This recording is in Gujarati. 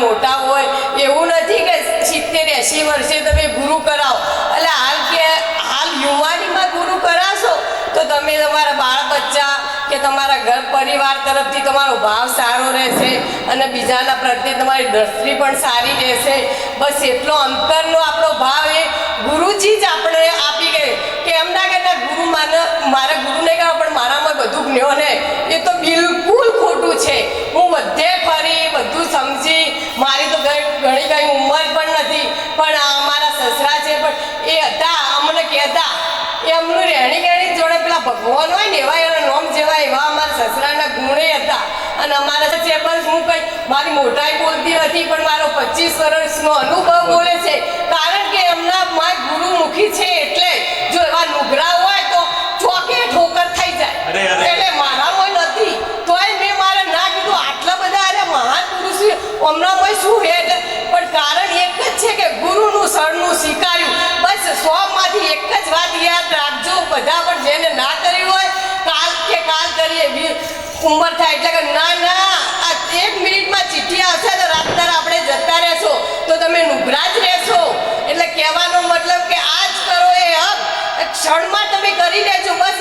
મોટા હોય, એવું નથી કે સિત્તેર એંસી વર્ષે તમે ગુરુ કરાવો. એટલે હાલ કે, હાલ યુવાનીમાં ગુરુ કરાશો, તો તમે તમારા બાળ બચ્ચા કે તમારા ઘર પરિવાર તરફથી તમારો ભાવ સારો રહેશે અને બીજાના પ્રત્યે તમારી દ્રષ્ટિ પણ સારી રહેશે. બસ એટલો અંતરનો આપણો ભાવ એ ગુરુજી જ આપણે આપી ગਏ કે એમ ના કે ના ગુરુ માને મારા ગુરુને કહો પણ મારામાં બધું જ્ઞાન હે એ તો બિલકુલ ખોટું છે હું બધે ફરી બધું સમજી મારી તો ઘણી ઘણી કઈ ઉંમર પણ નથી પણ આ અમારા સસરા છે પણ એ હતા અમને કહેતા રહેણી જોડે પેલા ભગવાન હોય ને એવા એના નોમ જેવા એવા અમારા સસરાના ગુણે હતા. અને અમારા છે બસ હું કઈ મારી મોટાઈ બોલતી નથી પણ મારો પચીસ વર્ષનો અનુભવ બોલે છે. કારણ કે એમના માં ગુરુમુખી છે એટલે જો એવા નુગરા હોય તો ચોકે ઠોકર થઈ જાય. એટલે મારામાં નથી. તોય મેં મારે ના કીધું આટલા બધા અરે મહાન પુરુષ હમણાં ઉંમર થાય એટલે કે ના ના, આ એક મિનિટમાં ચિઠ્ઠી આવશે તો રાતના આપણે જતા રહેશો. તો તમે નુગરા જ રહેશો. એટલે કહેવાનો મતલબ કે આ જ કરો એ હક. ક્ષણમાં તમે કરી લેજો, બસ